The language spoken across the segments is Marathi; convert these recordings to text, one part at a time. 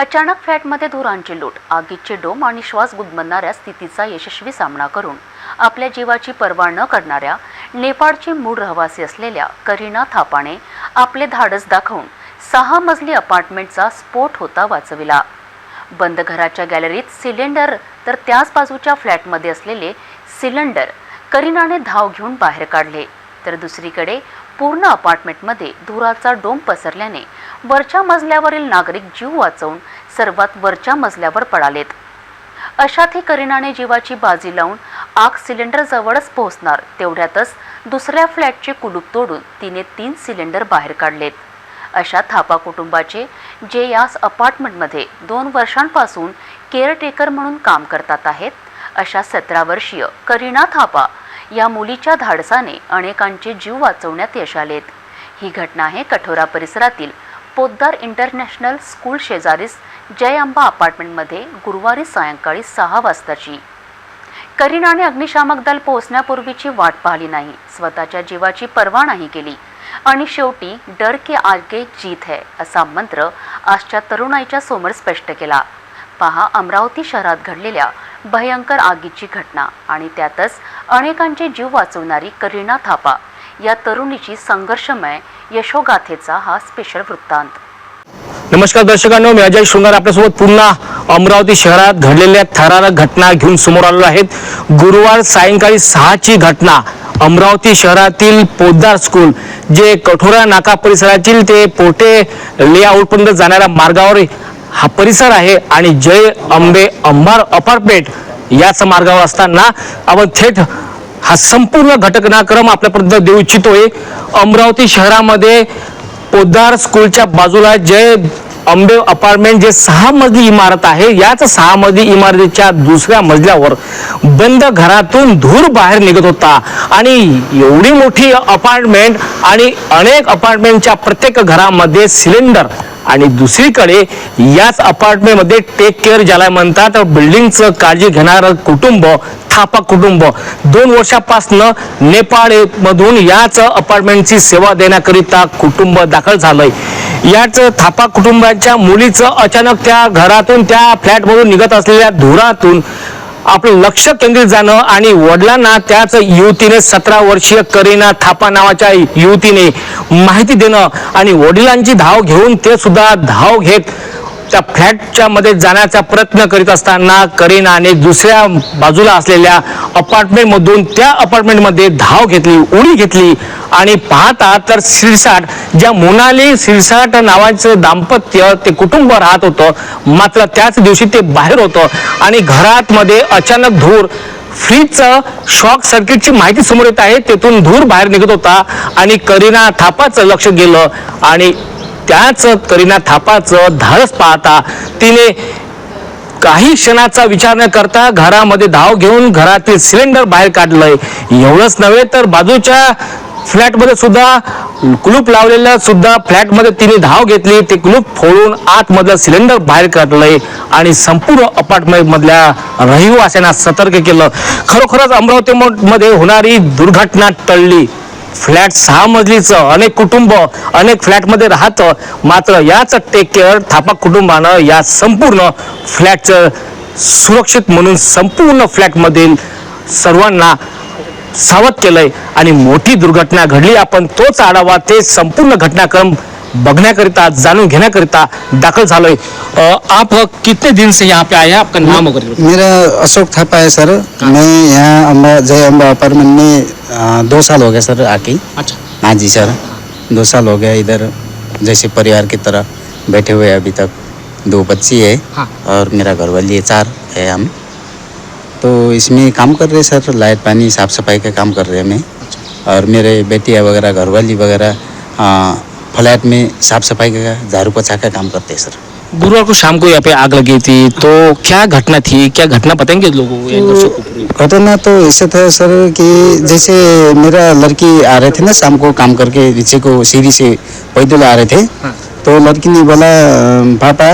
अचानक फ्लॅटमध्ये धुरांची लूट आगीचे डोम आणि श्वास गुदमरणाऱ्या स्थितीचा यशस्वी सामना करून आपल्या जीवाची पर्वा न करणाऱ्या नेपाळची मूळ रहिवासी असलेल्या करीना थापाने आपले धाडस दाखवून सहा मजली अपार्टमेंटचा स्फोट होता वाचविला. बंद घराच्या गॅलरीत सिलेंडर तर त्याच बाजूच्या फ्लॅटमध्ये असलेले सिलेंडर करीनाने धाव घेऊन बाहेर काढले. तर दुसरीकडे पूर्ण अपार्टमेंटमध्ये धुराचा डोम पसरल्याने वरच्या मजल्यावरील नागरिक जीव वाचवून सर्वात वरच्या मजल्यावर पडालेत अशातही करीनाने जीवाची बाजी लावून आग सिलेंडर जवळच पोहोचणार तेवढ्यातच दुसऱ्या फ्लॅटचे कुलूप तोडून तिने तीन सिलेंडर बाहेर काढलेत. अशा थापा कुटुंबाचे जे याच अपार्टमेंटमध्ये दोन वर्षांपासून केअरटेकर म्हणून काम करतात आहेत अशा सतरा वर्षीय करीना थापा या मुलीच्या धाडसाने अनेकांचे जीव वाचवण्यात यश आलेत. ही घटना आहे कठोरा परिसरातील पोद्दार इंटरनॅशनल स्कूल शेजारीस जय अंबा अपार्टमेंटमध्ये गुरुवारी सायंकाळी सहा वाजताची. करीनाने अग्निशामक दल पोहोचण्यापूर्वीची वाट पाहिली नाही. स्वतःच्या जीवाची पर्वा नाही केली. आणि शेवटी डर के आगे जीत है असा मंत्र आजच्या तरुणाईच्या समोर स्पष्ट केला. पहा अमरावती शहरात घडलेल्या भयंकर आगीची घटना आणि त्यातच अनेकांचे जीव वाचवणारी करीना थापा. या तरुणीची संघर्षमय यशोगाथेचा हा स्पेशल वृत्तांत. नमस्कार दर्शकांनो मी अजय शृंगार आपल्यासोबत पुन्हा अमरावती शहरात घडलेल्या थरारक घटना घेऊन समोर आलेलो आहेत. गुरुवार सायंकाळी सहाची घटना अमरावती शहरातील पोद्दार स्कूल जे कठोरा नाका परिसरातील ते पोटे लेआउटपर्यंत जाणाऱ्या मार्गावर हा परिसर आहे आणि जय अंबे अंबार अपार्टमेंट याच मार्गावर असताना आपण थेट हा संपूर्ण घटनाक्रम आपल्यापर्यंत देऊ इच्छितोय. अमरावती शहरामध्ये पोद्दार स्कूलच्या बाजूला जय अंबे अपार्टमेंट जे सहा मजली इमारत आहे याच सहा मजली इमारतीच्या दुसऱ्या मजल्यावर बंद घरातून धूर बाहेर निघत होता. आणि एवढी मोठी अपार्टमेंट आणि अनेक अपार्टमेंटच्या प्रत्येक घरामध्ये सिलेंडर आणि दुसरीकडे याच अपार्टमेंटमध्ये टेक केअर ज्याला म्हणतात बिल्डिंगचं काळजी घेणारं कुटुंब थापा कुटुंब. दोन वर्षापासनं नेपाळ मधून याच अपार्टमेंटची सेवा देण्याकरिता कुटुंब दाखल झालंय. याच थापा कुटुंबाच्या मुलीचं अचानक त्या घरातून त्या फ्लॅटमधून निघत असलेल्या धुरातून आपलं लक्ष केंद्रित जाणं आणि वडिलांना त्याच युवतीने सतरा वर्षीय करीना थापा नावाच्या युवतीने माहिती देणं आणि वडिलांची धाव घेऊन ते सुद्धा धाव घेत त्या फ्लॅटच्या मध्ये जाण्याचा प्रयत्न करीत असताना करीनाने दुसऱ्या बाजूला असलेल्या अपार्टमेंट मधून त्या अपार्टमेंटमध्ये धाव घेतली उडी घेतली आणि पाहता तर सिरसाट ज्या मोनाली सिरसाट नावाचं दाम्पत्य ते कुटुंब राहत होतं मात्र त्याच दिवशी ते बाहेर होतं आणि घरात मध्ये अचानक धूर फ्रीजचं शॉक सर्किटची माहिती समोर येत आहे तेथून धूर बाहेर निघत होता आणि करीना थापाचं लक्ष गेलं आणि त्याच करीना थापाचं धाडस पाहता तिने काही क्षणाचा विचार न करता घरामध्ये धाव घेऊन घरातील सिलेंडर बाहेर काढलंय. एवढंच नव्हे तर बाजूच्या फ्लॅटमध्ये सुद्धा कुलूप लावलेलं सुद्धा फ्लॅटमध्ये तिने धाव घेतली. ते कुलूप फोडून आतमधलं सिलेंडर बाहेर काढलंय आणि संपूर्ण अपार्टमेंट मधल्या रहिवाशांना सतर्क केलं. खरोखरच अमरावती मध्ये होणारी दुर्घटना टळली. फ्लॅट सहा मजलीचं अनेक कुटुंब अनेक फ्लॅटमध्ये राहतं. मात्र याच टेक केअर थापा कुटुंबानं या संपूर्ण फ्लॅटचं सुरक्षित म्हणून संपूर्ण फ्लॅटमधील सर्वांना सावध केलंय. आणि मोठी दुर्घटना घडली. आपण तोच आढावा ते संपूर्ण घटनाक्रम बघण्याकरिता जाणून घेण्याकरिता दाखल झालोय. आप कितने दिन से यहाँ पे आए हैं? आपका नाम वगैरह मेरा अशोक थापा है सर. मैं यहाँ अम्बा जय अम्बा अपार्टमेंट में दो साल हो गया सर आके. अच्छा। हाँ जी सर. दो साल हो गया इधर जैसे परिवार की तरह बैठे हुए हैं अभी तक. दो बच्ची है हाँ। और मेरा घरवाली है चार है हम. तो इसमें काम कर रहे सर. लाइट पानी साफ़ सफ़ाई का काम कर रहे हैं मैं और मेरे बेटियाँ वगैरह घरवाली वगैरह अ, फ्लैट में साफ सफाई का झाड़ू पोछा का काम करते हैं सर गुरुवार को शाम को यहाँ पे आग लगी थी तो क्या घटना थी क्या घटना बताएंगे लोगों को? घटना तो ऐसे था सर कि जैसे मेरा लड़की आ रहे थे ना शाम को काम करके नीचे को सीढ़ी से पैदल आ रहे थे हाँ। तो लड़की ने बोला "अम, पापा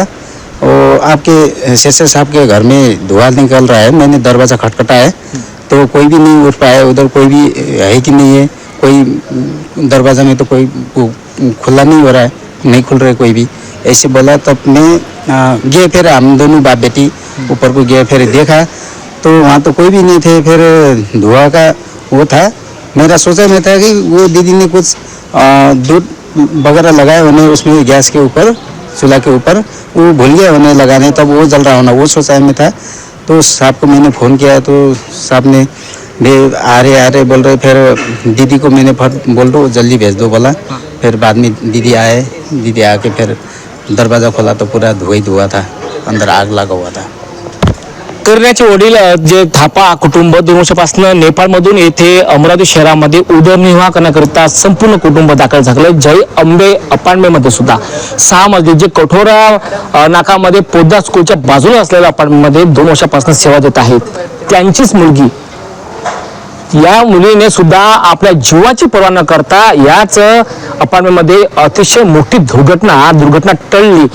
वो आपके शेषर साहब के घर में धुआं निकल रहा है मैंने दरवाज़ा खटखटाया तो कोई भी नहीं उठ पाया उधर कोई भी है कि नहीं है कोई दरवाज़ा में तो कोई खुला नहीं हो रहा है, नहीं खुल रहा कोई भी। ऐसे बोला तब मैं गए फिर हम दोनों बाप बेटी ऊपर को गए फिर देखा तो वहाँ तो कोई भी नहीं थे, फिर धुआँ का वो था। मेरा सोचा में था कि वो दीदी ने कुछ दूध वगैरह लगाए उन्हें उसमें गैस के ऊपर, चूल्हा के ऊपर, वो भूल गया उन्हें लगाने तब वो जल रहा होना, वो सोचा में था। तो साहब को मैंने फ़ोन किया तो साहब ने भी आ रहे आ रहे, बोल रहे, फिर दीदी को मैंने फट, बोल दो, जल्दी भेज दो, बोला। फिर बाद में दीदी आए। दीदी आके फिर दरवाज़ा खोला तो पूरा धुआं ही धुआं था। अंदर आग लगा हुआ था। करण्याचे वडील जे थापा कुटुंब दोन वर्षापासून नेपाळमधून येथे अमरावती शहरामध्ये उदरनिर्वाह करण्याकरिता संपूर्ण कुटुंब दाखल झालं. जय अंबे अपार्टमेंटमध्ये सुद्धा. सहा मजली जे कठोरा नाकामध्ये पोद्दार स्कूलच्या बाजूला असलेल्या अपार्टमेंटमध्ये दोन वर्षापासून सेवा देत आहेत. त्यांचीच मुलगी या मुलीने सुद्धा आपल्या जीवाची पर्वा न करता याच अपार्टमेंटमध्ये अतिशय मोठी दुर्घटना दुर्घटना टळली.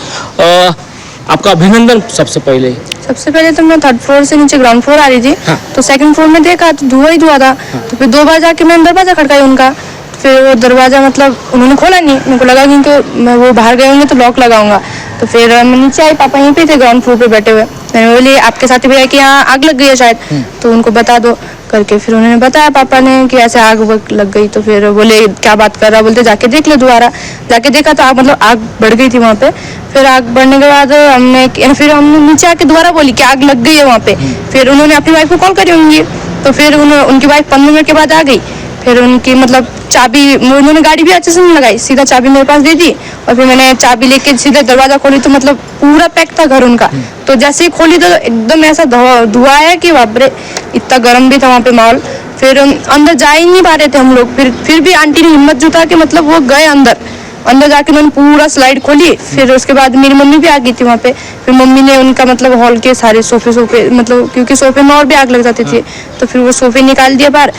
आपका अभिनंदन सबसे पहिले. सबसे पहले तो मैं थर्ड फ्लोर से नीचे ग्राउंड फ्लोर आ रही थी. हाँ। तो सेकंड फ्लोर में देखा तो धुआं ही धुआं था. तो फिर दो बार जाके मैंने दरवाजा खड़काया उनका. फिर वो दरवाज़ा मतलब उन्होंने खोला नहीं। मेरे को लगा क्योंकि मैं वो बाहर गए होंगे तो लॉक लगाऊँगा। तो फिर मैं नीचे आई पापा यहीं पे थे ग्राउंड फ्लोर पे बैठे हुए। मैंने बोली आपके साथी भैया कि यहाँ आग लग गई है शायद? तो उनको बता दो करके। फिर उन्होंने बताया पापा ने कि ऐसे आग लग गई। तो फिर बोले क्या बात कर रहा बोलते जाके देख लो दोबारा। जाके देखा तो आग मतलब आग बढ़ गई थी वहाँ पे। फिर आग बढ़ने के बाद हमने फिर हमने नीचे आके दोबारा बोली कि आग लग गई है वहाँ पे। फिर उन्होंने अपनी वाइफ को कॉल करी होंगी। तो फिर उन्होंने उनकी वाइफ पंद्रह मिनट के बाद आ गई। फिर उनकी मतलब चाबी उन्होंने गाड़ी भी अच्छे से नहीं लगाई सीधा चाबी मेरे पास दे दी और फिर मैंने चाबी लेके सीधा दरवाज़ा खोली तो मतलब पूरा पैक था घर उनका। तो जैसे ही खोली तो एकदम ऐसा धुआँ है कि बापरे इतना गर्म भी था वहाँ पे माहौल। फिर अंदर जा ही नहीं पा रहे थे हम लोग। फिर फिर भी आंटी ने हिम्मत जुटा कि मतलब वो गए अंदर। अंदर जाके उन्होंने पूरा स्लाइड खोली फिर उसके बाद मेरी मम्मी भी आ गई थी वहाँ पे। फिर मम्मी ने उनका मतलब हॉल के सारे सोफे सोफे मतलब क्योंकि सोफे में और भी आग लग जाती थी। तो फिर वो सोफे निकाल दिया बाहर।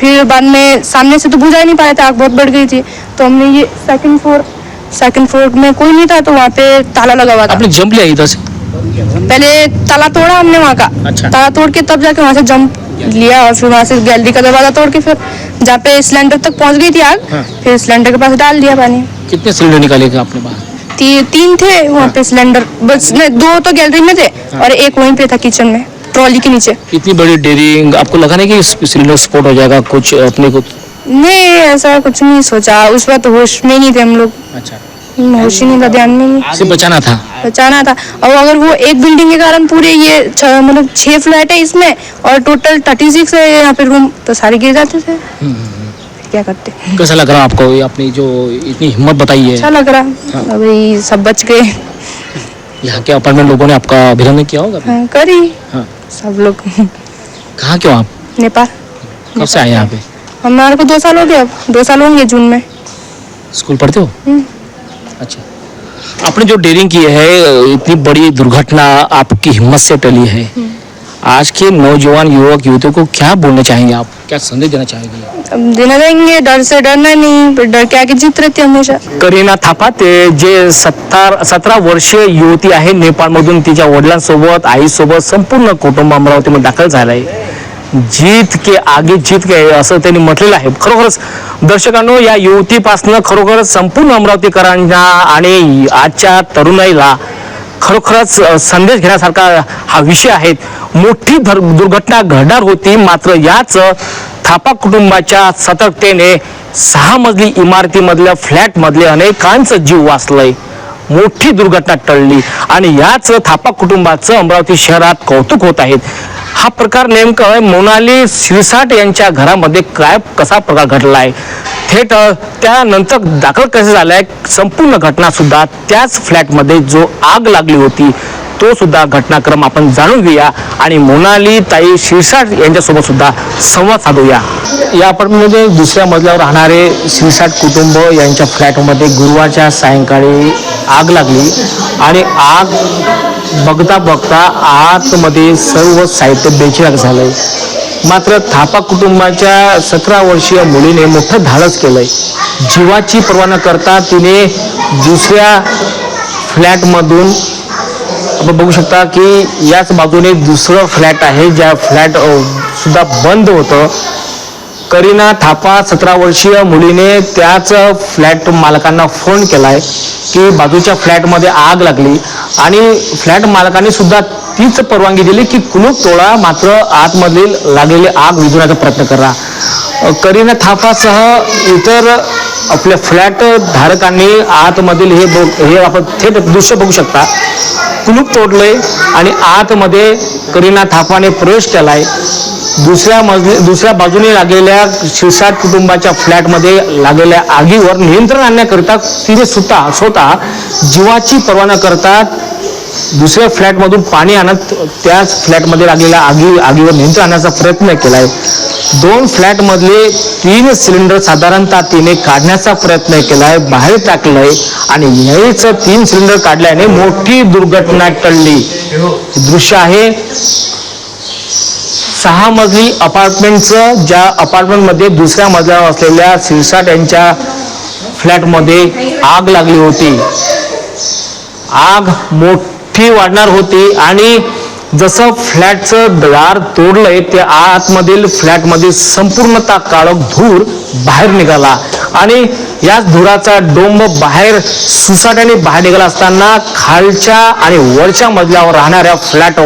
फिर बाद में सामने से तो बुझा ही नहीं पाया था आग बहुत बढ़ गई थी। तो हमने ये सेकंड फ्लोर सेकंड फ्लोर में कोई नहीं था तो वहाँ पे ताला लगा हुआ था। आपने जंप लिया इधर से? पहले ताला तोड़ा हमने वहाँ का। अच्छा। ताला तोड़ के तब जाके वहाँ से जंप लिया और फिर वहाँ से गैलरी का दरवाज़ा तोड़ के फिर जहाँ पे सिलेंडर तक पहुँच गई थी आग हाँ। फिर सिलेंडर के पास डाल दिया पानी। कितने सिलेंडर निकाले थे आपने बाहर ती, तीन थे वहाँ पे सिलेंडर बस नहीं दो तो गैलरी में थे और एक वहीं पे था किचन में। ट्रॉली के नीचे। इतनी बड़ी डेयरिंग आपको लगा नहीं कि सिलेंडर स्फोट हो जाएगा कुछ अपने को? नहीं ऐसा कुछ नहीं सोचा। उस वक्त होश में नहीं थे हम लोग। अच्छा। होश ही नहीं था ध्यान में। से बचाना था? बचाना था। और अगर वो एक बिल्डिंग के कारण पूरे ये मतलब छह फ्लैट है इसमें और टोटल थर्टी सिक्स है यहाँ पे रूम तो सारे गिर जाते थे। क्या करते? कैसा लग रहा आपको? ये आपने जो इतनी हिम्मत बताई है। अच्छा है लग रहा। अभी सब बच गए। यहाँ के अपार्टमेंट लोगों ने आपका अभिनंदन किया होगा? हाँ, करी। हाँ। सब लोग। कहाँ क्यों आप? नेपाल। कब से आए यहाँ पे? हमारे को दो साल हो गए अब। दो साल होंगे जून में। स्कूल पढ़ते हो? हम्म। अच्छा। आपने जो डेयरिंग की है इतनी बड़ी दुर्घटना आपकी हिम्मत से टली है। आज के नौजवान युवक युवतियों को क्या बोलना चाहेंगे आप? क्या संदेश देना चाहेंगे? देना जाएंगे डर से डरना नहीं डर के आगे जीत रहती है हमेशा। करीना थापा ते जे सत्तर सतरा वर्षीय युवती आहे नेपाळमधून तिच्या वडिलांसोबत आईसोबत संपूर्ण कुटुंब अमरावतीमध्ये दाखल झालं आहे जीत के आगे जीत के असं त्यांनी म्हटलेलं आहे. खरोखरच दर्शकांनो या युवतीपासनं खरोखरच संपूर्ण अमरावतीकरांना आणि आजच्या तरुणाईला खरोखरच संदेश घेण्यासारखा हा विषय आहे. मोठी धर दुर्घटना घडणार होती मात्र याच थापा कुटुंबाच्या सतर्कतेने सहा मजली इमारतीमधल्या फ्लॅटमधले अनेकांचं जीव वाचलंय. मोठी दुर्घटना टळली आणि याच थापा कुटुंबाचं अमरावती शहरात कौतुक होत आहेत हा प्रकार नेमका मोनाली शिरसाट यांच्या घरामध्ये काय कसा प्रकार घडला आहे थेट त्यानंतर दाखल कसं झालाय संपूर्ण घटना सुद्धा त्याच फ्लॅटमध्ये जो आग लागली होती तो सुद्धा घटनाक्रम आपण जाणून घेऊया. आणि मोनाली ताई शिरसाट यांच्यासोबत सुद्धा संवाद साधूया. या अपार्टमेंटमध्ये दुसऱ्या मजल्यावर राहणारे शिरसाट कुटुंब यांच्या फ्लॅटमध्ये गुरुवारच्या सायंकाळी आग लागली. आणि आग बघता बघता आतमध्ये सर्व साहित्य बेचिराग झालं. मात्र थापा कुटुंबाच्या सतरा वर्षीय मुलीने मोठं धाडस केलंय. जीवाची पर्वा न करता तिने दुसऱ्या फ्लॅटमधून आपण बघू शकता की याच बाजूने दुसरं फ्लॅट आहे ज्या फ्लॅट सुद्धा बंद होतं. करीना थापा सतरा वर्षीय मुलीने त्याच फ्लॅट मालकांना फोन केलाय की बाजूच्या फ्लॅटमध्ये आग लागली आणि फ्लॅट मालकाने सुद्धा तीच परवानगी दिली की कुलूप तोडा मात्र आतमधील लागलेली आग विझवण्याचा प्रयत्न करा. करीना थापासह इतर आपल्या फ्लॅट धारकांनी आतमधील हे बघ- हे आपण थेट दृश्य बघू शकता. कुलूप तोडलंय आणि आतमध्ये करीना थापाने प्रवेश केलाय. दुसऱ्या मजली दुसऱ्या बाजूने लागलेल्या शिरसाट कुटुंबाच्या फ्लॅटमध्ये लागलेल्या आगीवर नियंत्रण आणण्याकरिता तिने स्वतः स्वतः जीवाची पर्वा न दुसऱ्या फ्लॅटमधून पाणी आणत त्याच फ्लॅटमध्ये लागलेल्या आगी आगीवर नियंत्रण आणण्याचा प्रयत्न केला आहे दोन फ्लॅटमधले तीन सिलेंडर साधारणतः तिने काढण्याचा प्रयत्न केला आहे बाहेर टाकलंय आणि याच तीन सिलेंडर काढल्याने मोठी दुर्घटना टळली. दृश्य आहे. सहा मजली अपार्टमेंटचं ज्या अपार्टमेंटमध्ये दुसऱ्या मजल्यावर असलेल्या सिरसाट यांच्या फ्लॅटमध्ये आग लागली होती. आग मोठ वाढणार होती आणि जसं फ्लॅटचं दार तोडलंय ते आतमधील फ्लॅटमधील संपूर्णता काळोख धूर बाहेर निघाला. आणि याच धुराचा डोंब बाहेर सुसाट्याने बाहेर निघाला असताना खालच्या आणि वरच्या मजल्यावर राहणाऱ्या फ्लॅट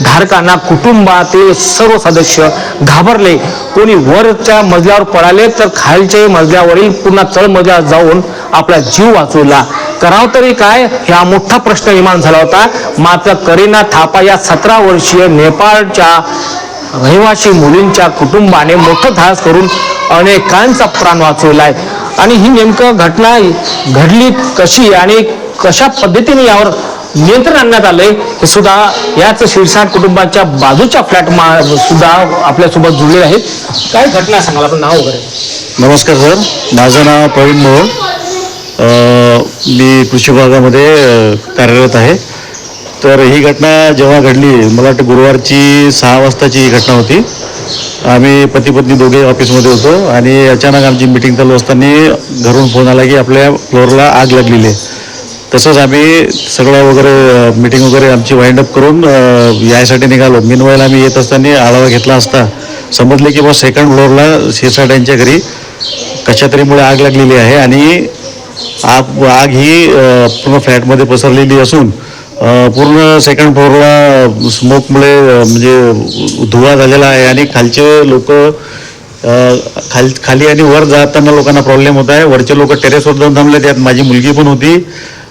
धारकांना कुटुंबातील सर्व सदस्य घाबरले. कोणी वरच्या मजल्यावर पळाले तर खालच्या मजल्यावरील पुन्हा चढ मजल्यावर जाऊन आपला जीव वाचवला. करावं तरी काय? हा मोठा प्रश्न निर्माण झाला होता. मात्र करीना थापा या सतरा वर्षीय नेपाळच्या रहिवासी मुलींच्या कुटुंबाने मोठं धास करून अनेकांचा प्राण वाचवलाय. आणि ही नेमकं घटना घडली कशी आणि कशा पद्धतीने यावर नियंत्रण आणण्यात आले हे सुद्धा याच शिरसाट कुटुंबाच्या बाजूच्या फ्लॅट सुद्धा आपल्यासोबत जुळले आहेत. काय घटना सांगाल? आपण नाव वगैरे. नमस्कार सर. माझं नाव प्रवीण मोहोळ. मी कृषी विभागामध्ये कार्यरत आहे. तर ही घटना जेव्हा घडली मला वाटतं गुरुवारची सहा वाजताची ही घटना होती. आम्ही पती पत्नी दोघे ऑफिसमध्ये होतो आणि अचानक आमची मिटिंग चालू असताना घरून फोन आला की आपल्या फ्लोअरला आग लागलेली आहे. तसंच आम्ही सगळं वगैरे मिटिंग वगैरे आमची वाइंड अप करून यायसाठी निघालो. मिनवायला आम्ही येत असताना आढावा घेतला असता. समजले की बा सेकंड फ्लोअरला शिरसाट्यांच्या घरी कशातरीमुळे आग लागलेली आहे आणि आग आग ही पूर्ण फ्लॅटमध्ये पसरलेली असून पूर्ण सेकंड फ्लोअरला स्मोकमुळे म्हणजे धुवा झालेला आहे आणि खालचे लोक खाल खाली आणि वर जाताना लोकांना प्रॉब्लेम होत आहे. वरचे लोक टेरेसवर जाऊन थांबले त्यात माझी मुलगी पण होती.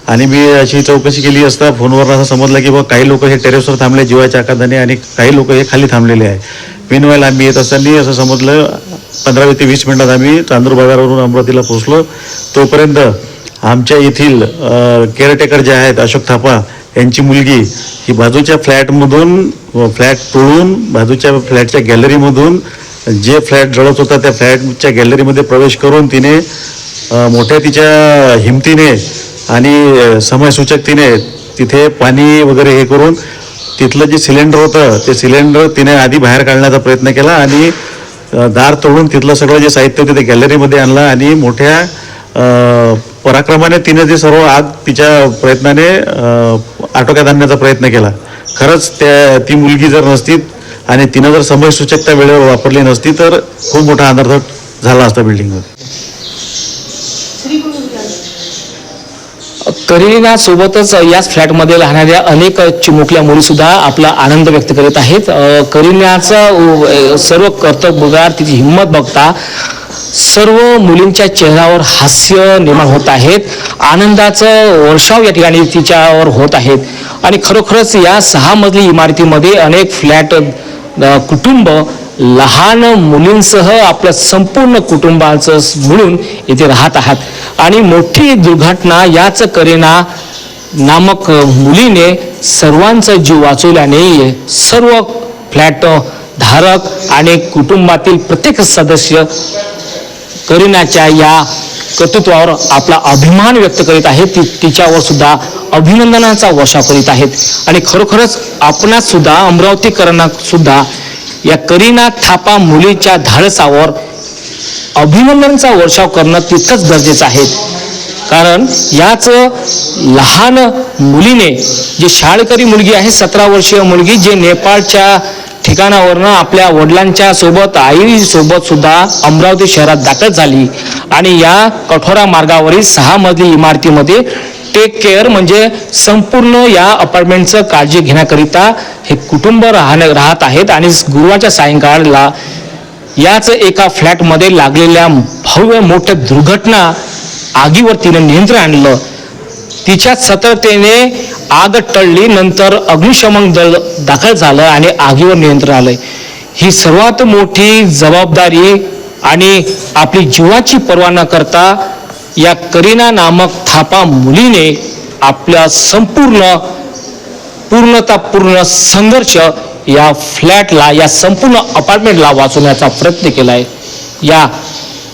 आणि मी अशी चौकशी केली असता फोनवर असं समजलं की बा काही लोक हे टेरेसवर थांबले जीवाच्या आकादाने आणि काही लोक हे खाली थांबलेले आहे. विनवायला आम्ही येत असताना असं समजलं पंधरा ते वीस मिनिटात आम्ही चांदूर बाजारावरून अमरावतीला पोहोचलो. तोपर्यंत आमच्या येथील केअरटेकर जे आहेत अशोक थापा यांची मुलगी ही बाजूच्या फ्लॅटमधून फ्लॅट तोडून बाजूच्या फ्लॅटच्या गॅलरीमधून जे फ्लॅट जळत होता त्या फ्लॅटच्या गॅलरीमध्ये प्रवेश करून तिने मोठ्या तिच्या हिमतीने आणि समयसूचक तिने तिथे पाणी वगैरे हे करून तिथलं जे सिलेंडर होतं ते सिलेंडर तिने आधी बाहेर काढण्याचा प्रयत्न केला आणि दार तोडून तिथलं सगळं जे साहित्य होतं ते गॅलरीमध्ये आणलं आणि मोठ्या पराक्रमाने तिने ते सर्व आग तिच्या प्रयत्नाने आटोक्यात आणण्याचा प्रयत्न केला. खरंच त्या ती मुलगी जर नसती आणि तिनं जर समयसूचकता वेळेवर वापरली नसती तर खूप मोठा अनर्थ झाला असता बिल्डिंगमध्ये करीना सोबतच याच फ्लॅटमध्ये राहणाऱ्या अनेक चिमुकल्या मुली सुद्धा आपला आनंद व्यक्त करीत आहेत. करीनाचं सर्व कर्तव्य बघा तिची हिंमत बघता सर्व मुलींच्या चेहऱ्यावर हास्य निर्माण होत आहेत. आनंदाचं वर्षाव या ठिकाणी तिच्यावर होत आहेत. आणि खरोखरच या सहा मजली इमारतीमध्ये अनेक फ्लॅट कुटुंब लहान मुलींसह आपलं संपूर्ण कुटुंबाचं मिळून इथे राहत आहात. आणि मोठी दुर्घटना याच करेना नामक मुलीने सर्वांचा जीव वाचवल्याने सर्व फ्लॅट धारक आणि कुटुंबातील प्रत्येक सदस्य करीनाच्या या कर्तृत्वावर आपला अभिमान व्यक्त करीत आहे ती तिच्यावर सुद्धा अभिनंदनाचा वर्षाव करीत आहेत. आणि खरोखरच आपणास सुद्धा अमरावतीकरांना सुद्धा या करीना थापा मुलीच्या धाडसावर अभिनंदनचा वर्षाव करणं तितकंच गरजेचं आहे. कारण याच लहान मुलीने जी शाळकरी मुलगी आहे सतरा वर्षीय मुलगी जे नेपाळच्या ठिकाणावरनं आपल्या वडिलांच्या सोबत आई सोबत सुद्धा अमरावती शहरात दाखल झाली. आणि या कठोरा मार्गावरील सहा मजली इमारतीमध्ये टेक केअर म्हणजे संपूर्ण या अपार्टमेंटचं काळजी घेण्याकरिता हे कुटुंब राहणं राहत आहेत आणि गुरुवारच्या सायंकाळला याच एका फ्लॅटमध्ये लागलेल्या भव्य मोठ्या दुर्घटना आगीवर तिने नियंत्रण आणलं. तिच्या सतर्कतेने आग टळली नंतर अग्निशमन दल दाखल झालं आणि आगीवर नियंत्रण आलं ही सर्वात मोठी जबाबदारी आणि आपली जीवाची पर्वा न करता या करीना नामक थापा मुलीने आपल्या संपूर्ण पूर्णतापूर्ण संघर्ष या फ्लॅटला या संपूर्ण अपार्टमेंटला वाचवण्याचा प्रयत्न केला आहे या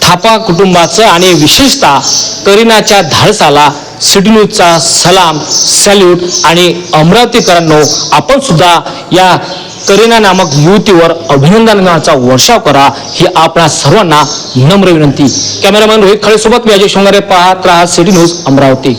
थापा कुटुंबाचं आणि विशेषतः करीनाच्या धाडसाला सिडनीचा सलाम सॅल्यूट आणि अमरावतीकरांनो आपण सुद्धा या करीना नामक युवतीवर अभिनंदनाचा वर्षाव करा ही आपणा सर्वांना नम्र विनंती. कॅमेरामॅन रोहित खळेसोबत मी अजय शृंगारे पाहत राहा सिटी न्यूज अमरावती.